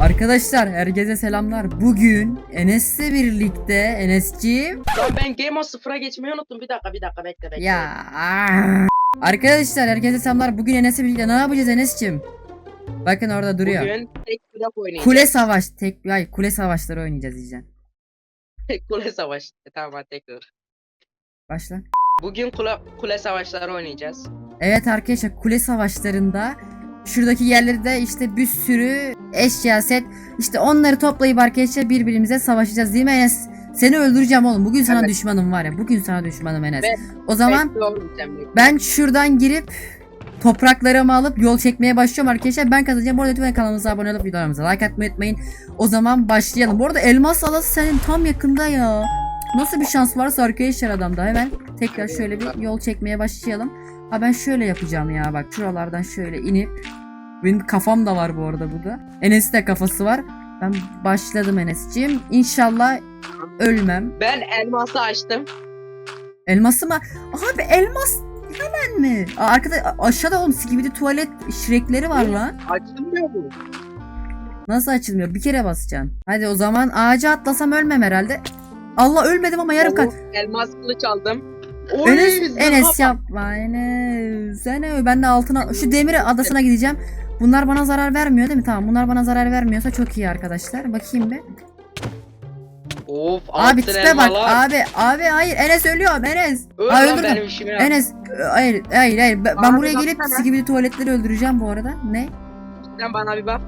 Arkadaşlar herkese selamlar. Bugün Enes'le birlikte Enes'ciğim ben Game of 0'a geçmeyi unuttum. Bir dakika bir dakika bekle bekle. ya. Arkadaşlar herkese selamlar. Bugün Enes'le birlikte ne yapacağız Enes'ciğim? Bakın orada duruyor. Bugün tek blok oynayacağız. Kule savaş tek ay kule savaşları oynayacağız diyeceksin. Tek kule savaş. E, tamam hadi tekrar. Başla. Bugün kule, kule savaşları oynayacağız. Evet arkadaşlar kule savaşlarında şuradaki yerleri de işte bir sürü eşya set işte onları toplayıp arkadaşlar birbirimize savaşacağız değil mi Enes? Seni öldüreceğim oğlum. Bugün sana Evet. düşmanım var ya. Bugün sana düşmanım Enes. Ve- o zaman ben şuradan girip topraklarımı alıp yol çekmeye başlıyorum arkadaşlar. Ben kazanacağım. Bu arada lütfen kanalımıza abone olup videolarımıza like atmayı unutmayın. O zaman başlayalım. Bu arada elmas alası senin tam yakında ya. Nasıl bir şans varsa arkadaşlar adamda. Hemen tekrar şöyle bir yol çekmeye başlayalım. Ha ben şöyle yapacağım ya bak şuralardan şöyle inip benim kafam da var bu arada burada. Enes'in de kafası var. Ben başladım Enes'ciğim. İnşallah ölmem. Ben elması açtım. Elması mı? Abi elmas hemen mi? Aa, arkada aşağıda oğlum skibidi tuvalet şirekleri var lan. Açılmıyor bu. Nasıl açılmıyor? Bir kere basacaksın. Hadi o zaman ağaca atlasam ölmem herhalde. Allah ölmedim ama yarım. Oo, Elmas kılıç aldım. Oy, Enes, Enes yapma Enes. Enes ben de altına şu demir adasına gideceğim. Bunlar bana zarar vermiyor değil mi? Tamam bunlar bana zarar vermiyorsa çok iyi arkadaşlar. Bakayım bir. Of Abi tipe bak. Abi abi hayır Enes ölüyor Enes. Öl lan öldürdüm. benim işimi yap. Enes hayır hayır hayır. Ben, ben Abi buraya gelip skibidi tuvaletleri öldüreceğim bu arada. Ne? Sen bana bir bak.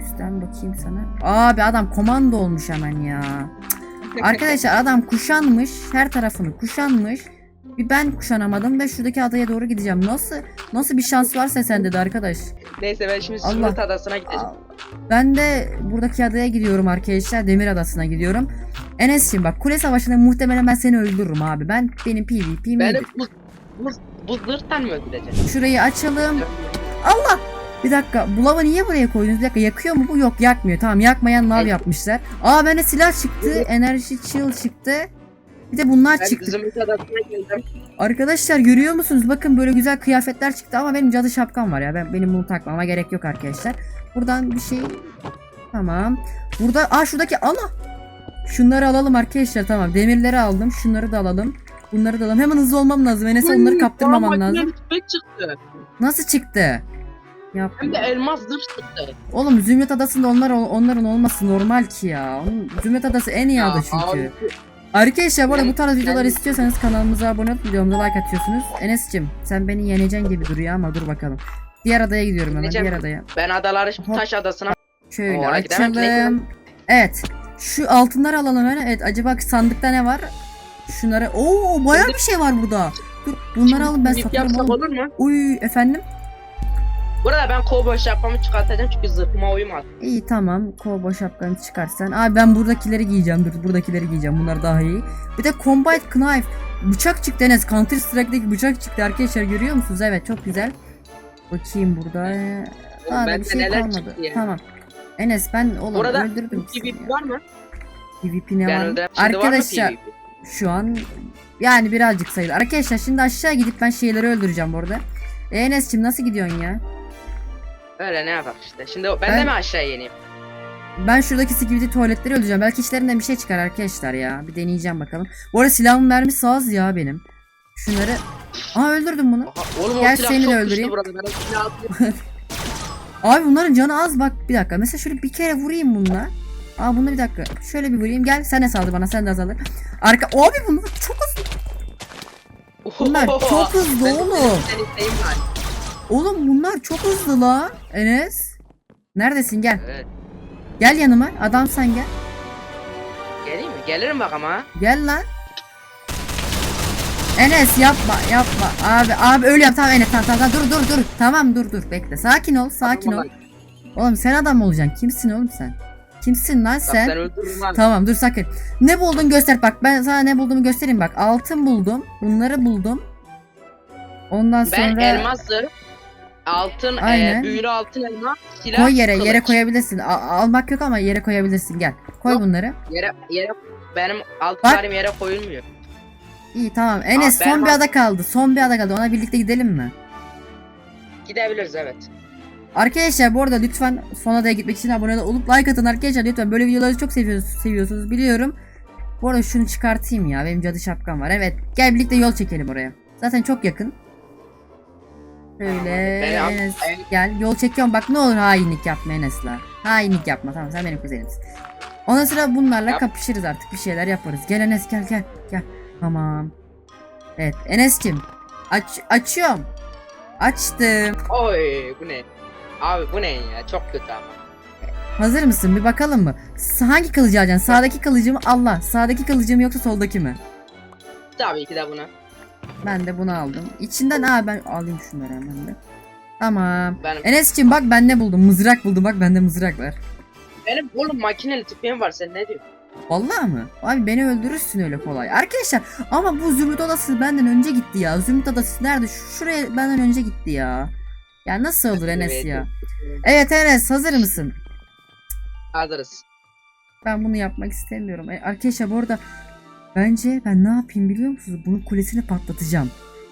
Üstten bakayım sana. Abi adam komando olmuş hemen ya. Arkadaşlar adam kuşanmış. Her tarafını kuşanmış. Bir ben kuşanamadım ve şuradaki adaya doğru gideceğim. Nasıl nasıl bir şans varsa sende de arkadaş. Neyse ben şimdi Allah. Sumut Adası'na gideceğim. Ben de buradaki adaya gidiyorum arkadaşlar. Demir Adası'na gidiyorum. Enes'cim bak kule savaşında muhtemelen ben seni öldürürüm abi. Ben benim PvP'm Beni iyidir. bu, bu, bu zırhtan mı öldüreceksin? Şurayı açalım. Allah! Bir dakika bu lava niye buraya koydunuz? Bir dakika yakıyor mu bu? Yok yakmıyor. Tamam yakmayan lav yapmışlar. Aa bende silah çıktı. Enerji chill çıktı. Bir de bunlar Ben çıktı. Arkadaşlar görüyor musunuz? Bakın böyle güzel kıyafetler çıktı ama benim cadı şapkam var ya. Ben benim bunu takmama gerek yok arkadaşlar. Buradan bir şey Tamam. Burada aa şuradaki Allah. Şunları alalım arkadaşlar tamam. Demirleri aldım. Şunları da alalım. Bunları da alalım. Hemen hızlı olmam lazım. Enes'e onları kaptırmamam lazım. Nasıl çıktı? Yap. Hem de elmas zırh çıktı. Oğlum Zümrüt Adası'nda onlar onların olması normal ki ya. Onun- Zümrüt Adası en iyi ada çünkü. abi, Arkadaşlar bu arada bu tarz videolar istiyorsanız kanalımıza abone olup videomuza like atıyorsunuz. Enes'cim sen beni yeneceksin gibi duruyor ama dur bakalım. Diğer adaya gidiyorum hemen Yeneceğim. diğer adaya. Ben adaları Hop. taş adasına Şöyle Oraya gidemem ki, ne açalım. Evet. Şu altınları alalım hemen. Evet acaba sandıkta ne var? Şunları. Oo bayağı bir şey var burada. Dur bunları alın ben Ip satarım yapsak oğlum. olur mu? Uy efendim. Burada ben kovboy şapkamı çıkartacağım çünkü zırhıma uymaz. İyi tamam. Kovboy şapkanı çıkarsan. Abi ben buradakileri giyeceğim. Dur buradakileri giyeceğim. Bunlar daha iyi. Bir de Combine Knife. Bıçak çıktı Enes. Counter Strike'daki bıçak çıktı arkadaşlar görüyor musunuz? Evet çok güzel. Bakayım burada. Bende bir şey kalmadı. çıktı ya. Tamam. Enes ben oğlum Burada öldürdüm ya. var mı? PvP ne Ben var? Arkadaşlar PvP? şu an yani birazcık sayılır. Arkadaşlar şimdi aşağı gidip ben şeyleri öldüreceğim bu arada. E, Enes'cim nasıl gidiyorsun ya? Öyle ne yapalım işte. Şimdi ben, Ben- de mi aşağı yeneyim? Ben şuradaki skibidi tuvaletleri öldüreceğim. Belki içlerinden bir şey çıkar arkadaşlar ya. Bir deneyeceğim bakalım. Bu arada silahımın mermisi az ya benim. Şunları... Aa öldürdüm bunu. Aha, oğlum Gel seni de öldüreyim. Abi bunların canı az bak bir dakika. Mesela şöyle bir kere vurayım bununla. Aa bunu bir dakika. Şöyle bir vurayım. Gel sen de saldır bana sen de azalır. Arka... Abi bunlar çok hızlı. Bunlar çok hızlı oğlum. Ben. Oğlum bunlar çok hızlı la. Enes. Neredesin gel. Evet. Gel yanıma. Adam sen gel. Geleyim mi? Gelirim bak ama. Gel lan. Enes yapma yapma. Abi abi öyle yap tamam Enes tamam tamam dur dur dur. Tamam dur dur bekle. Sakin ol sakin ol. Oğlum sen adam olacaksın? Kimsin oğlum sen? Kimsin lan Bak sen? sen lan. Tamam dur sakın. Ne buldun göster bak ben sana ne bulduğumu göstereyim bak. Altın buldum. Bunları buldum. Ondan Ben sonra elmas zırh, altın, Aynen. e, büyülü altın elma, silah, koy yere kılıç. yere koyabilirsin. A- almak yok ama yere koyabilirsin gel. Koy Yok. bunları. Yere, yere, benim altınlarım yere koyulmuyor. İyi tamam. Enes Aa, ben son bir bak- ada kaldı. Son bir ada kaldı. Ona birlikte gidelim mi? Gidebiliriz evet. Arkadaşlar bu arada lütfen son adaya gitmek için abone olup like atın arkadaşlar lütfen böyle videoları çok seviyorsunuz, seviyorsunuz biliyorum. Bu arada şunu çıkartayım ya benim cadı şapkam var evet gel birlikte yol çekelim oraya. Zaten çok yakın. Enes en- gel yol çekiyorum bak ne olur hainlik yapma Enes'la. Hainlik yapma tamam sen benim kuzenimsin. Ondan sonra bunlarla Yap. kapışırız artık bir şeyler yaparız. Gel Enes gel gel gel. Tamam. Evet Enes'cim aç açıyorum. Açtım. Oy bu ne? Abi bu ne ya? Çok kötü ama. Hazır mısın? Bir bakalım mı? Hangi kılıcı alacaksın? Sağdaki kılıcı mı? Allah. Sağdaki kılıcı mı yoksa soldaki mi? Tabii ki de buna. Ben de bunu aldım. İçinden aa ben alayım şunları hemen de. Tamam. Benim, Enes'cim bak ben ne buldum? Mızrak buldum. Bak bende mızrak var. benim oğlum makineli tipim var sen ne diyorsun? Vallahi mı? Abi beni öldürürsün öyle kolay. Arkadaşlar ama bu Zümrüt Odası benden önce gitti ya. Zümrüt Odası nerede? Şu- Şuraya benden önce gitti ya. Ya nasıl olur Enes ya? Evet Enes hazır mısın? Hazırız. Ben bunu yapmak istemiyorum. E, arkadaşlar bu arada bence ben ne yapayım biliyor musunuz? Bunun kulesini patlatacağım.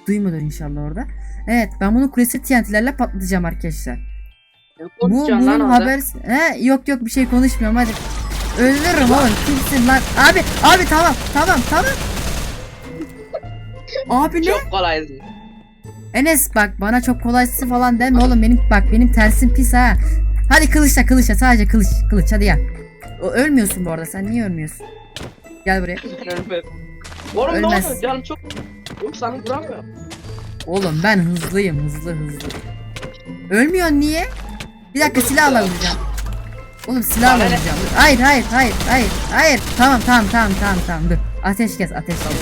Duymadır inşallah orada. Evet ben bunun kulesi TNT'lerle patlatacağım arkadaşlar. Bu lan bunun haber... He yok yok bir şey konuşmuyorum hadi. Öldürürüm oğlum kimsin lan? Abi abi tamam tamam tamam. Abi ne? Çok kolaydı. Enes bak bana çok kolaysı falan deme oğlum benim bak benim tersim pis ha. Hadi kılıçla kılıçla sadece kılıç kılıç hadi ya. Ölmüyorsun bu arada sen niye ölmüyorsun? Gel buraya. Ben ölmem. Oğlum ne Ölmez. oldu? Canım çok... Oğlum sana vuramıyorum. Oğlum ben hızlıyım hızlı hızlı. Ölmüyorsun niye? Bir dakika silahla vuracağım. Oğlum silahla Bana ne? Dur. Hayır hayır hayır hayır hayır. Tamam tamam tamam tamam tamam dur. Ateş kes ateş kes.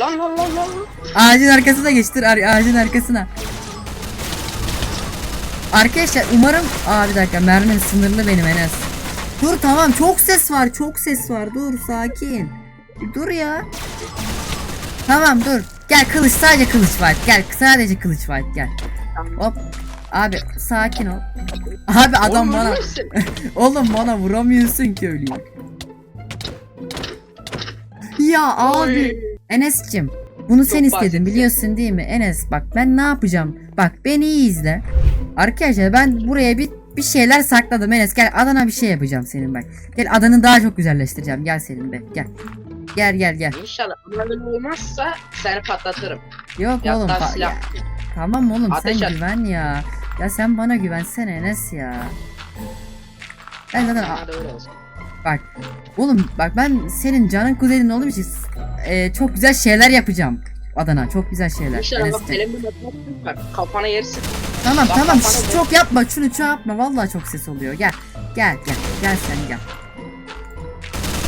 Lan lan lan lan. Ağacın arkasına geçtir ağacın arkasına. Arkadaşlar umarım Aa bir dakika mermin sınırlı benim Enes. Dur tamam çok ses var çok ses var dur sakin. Dur ya. Tamam dur. Gel kılıç sadece kılıç var. Gel sadece kılıç var gel. Hop. Abi sakin ol. Abi adam Oğlum bana oğlum bana vuramıyorsun ki öleyim. Ya abi. Enes'cim bunu sen Çok istedin basit. biliyorsun değil mi? Enes bak ben ne yapacağım? Bak beni iyi izle. Arkadaşlar ben buraya bir bir şeyler sakladım Enes gel adana bir şey yapacağım senin bak. Gel adanı daha çok güzelleştireceğim gel senin be gel. Gel gel gel. İnşallah bunların olmazsa seni patlatırım. Yok Ya oğlum. silah. ya. Tamam oğlum Ateş sen et. güven ya. Ya sen bana güvensene Enes ya. Ben zaten bak oğlum bak ben senin canın kuzenin olduğum için e, çok güzel şeyler yapacağım. Adana çok güzel şeyler. İnşallah bak Enes'ciğim. elimde matematik var. Kafana yersin. Tamam Bak, tamam. bak, çok yapma. Şunu çok yapma. Vallahi çok ses oluyor. Gel gel gel. Gel sen gel.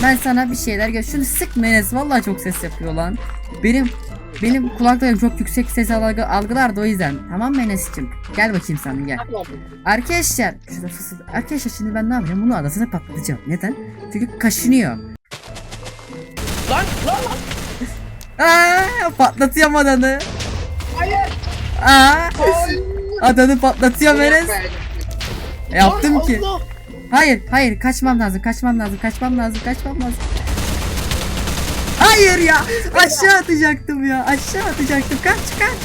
Ben sana bir şeyler gör şunu sıkma Enes. Vallahi çok ses yapıyor lan. Benim benim kulaklarım çok yüksek ses algı, algılar da o yüzden. Tamam mı Enes'cim gel bakayım sen gel. Arkadaşlar şurada fısıl Arkadaşlar şimdi ben ne yapacağım? Bunu adasına patlatacağım. Neden? Çünkü kaşınıyor. Lan lan lan. Aa, patlatıyorum adanı Hayır. Aa, Hayır. Adanı patlatıyorum Enes yaptım ki. Hayır, hayır kaçmam lazım, kaçmam lazım, kaçmam lazım, kaçmam lazım. Hayır ya, aşağı atacaktım ya, aşağı atacaktım. Kaç, kaç.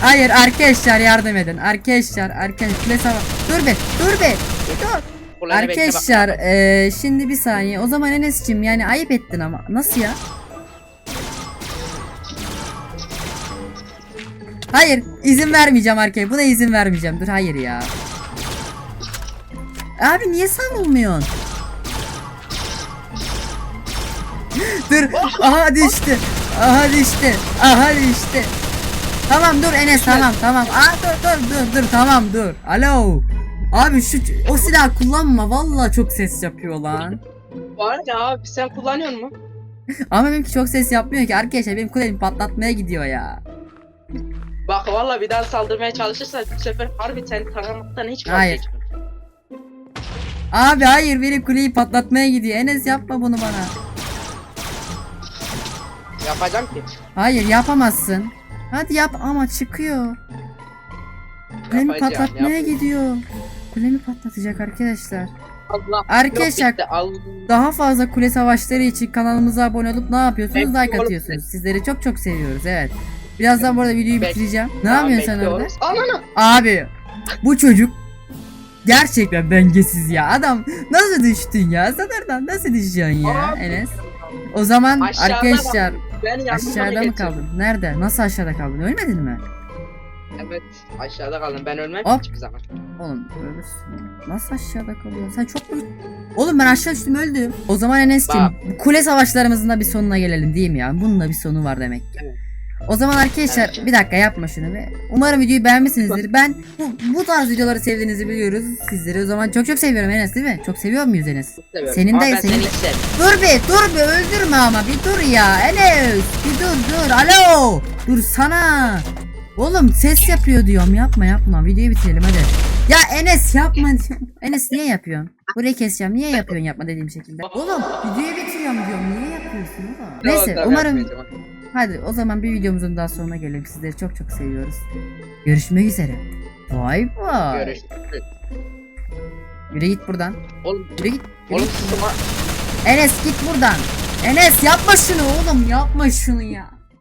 Hayır arkadaşlar yardım edin. Arkadaşlar, arkadaşlar Dur be, dur be. Dur. Arkadaşlar, eee, şimdi bir saniye. O zaman Enes'cim yani ayıp ettin ama. Nasıl ya? Hayır, izin vermeyeceğim arkaya. Buna izin vermeyeceğim. Dur hayır ya. Abi niye sen olmuyorsun? Dur. Aha düştü. Aha düştü. Aha düştü. Tamam dur Enes tamam tamam. Aa dur dur dur dur tamam dur. Alo. Abi şu o silahı kullanma. Vallahi çok ses yapıyor lan. Var ya abi sen kullanıyor musun? Ama benimki çok ses yapmıyor ki arkadaşlar benim kulemi patlatmaya gidiyor ya. Bak valla bir daha saldırmaya çalışırsa bu sefer harbi seni tanımaktan hiç Hayır. vazgeçmem. Abi hayır benim kuleyi patlatmaya gidiyor. Enes yapma bunu bana. Yapacağım ki. Hayır yapamazsın. Hadi yap ama çıkıyor. Kulemi Yapacağım, patlatmaya yap. gidiyor. Kulemi patlatacak arkadaşlar. Allah. Arkadaşlar Yok bitti, Allah. daha fazla kule savaşları için kanalımıza abone olup ne yapıyorsunuz? Like atıyorsunuz. Sizleri çok çok seviyoruz evet. Birazdan bu arada videoyu Bek- bitireceğim. Ne Tamam, yapıyorsun sen orada? Ananı. Abi bu çocuk gerçekten dengesiz ya. Adam nasıl düştün ya? Sen oradan nasıl düşüyorsun ya Abi. Enes? O zaman Aşağıda arkadaşlar Ben aşağıda mı kaldın? Nerede? Nasıl aşağıda kaldın? Ölmedin mi? Evet aşağıda kaldım ben ölmem Hop. hiçbir zaman. Oğlum ölürsün. Nasıl aşağıda kalıyorsun? Sen çok mu... Oğlum ben aşağı düştüm öldüm. O zaman Bak. bu kule savaşlarımızın da bir sonuna gelelim değil mi ya? Bunun da bir sonu var demek ki. Evet. O zaman arkadaşlar bir dakika yapma şunu be. Umarım videoyu beğenmişsinizdir. Ben bu, bu tarz videoları sevdiğinizi biliyoruz. Sizleri o zaman çok çok seviyorum Enes değil mi? Çok seviyor muyuz Enes? Seviyorum. Senin de- senin seni de-. Dur be dur be öldürme ama bir dur ya Enes bir dur dur alo dur sana Oğlum ses yapıyor diyorum yapma yapma videoyu bitirelim hadi Ya Enes yapma. Enes niye yapıyorsun? Burayı keseceğim niye yapıyorsun yapma dediğim şekilde Oğlum videoyu bitiriyorum diyorum niye yapıyorsun oğlum Neyse umarım hadi o zaman bir videomuzun daha sonuna gelelim sizleri çok çok seviyoruz Görüşmek üzere Vay vay Görüşürüz. Yürü git buradan Oğlum, Yürü git yürü oğlum git. Enes git buradan. Enes yapma şunu oğlum yapma şunu ya.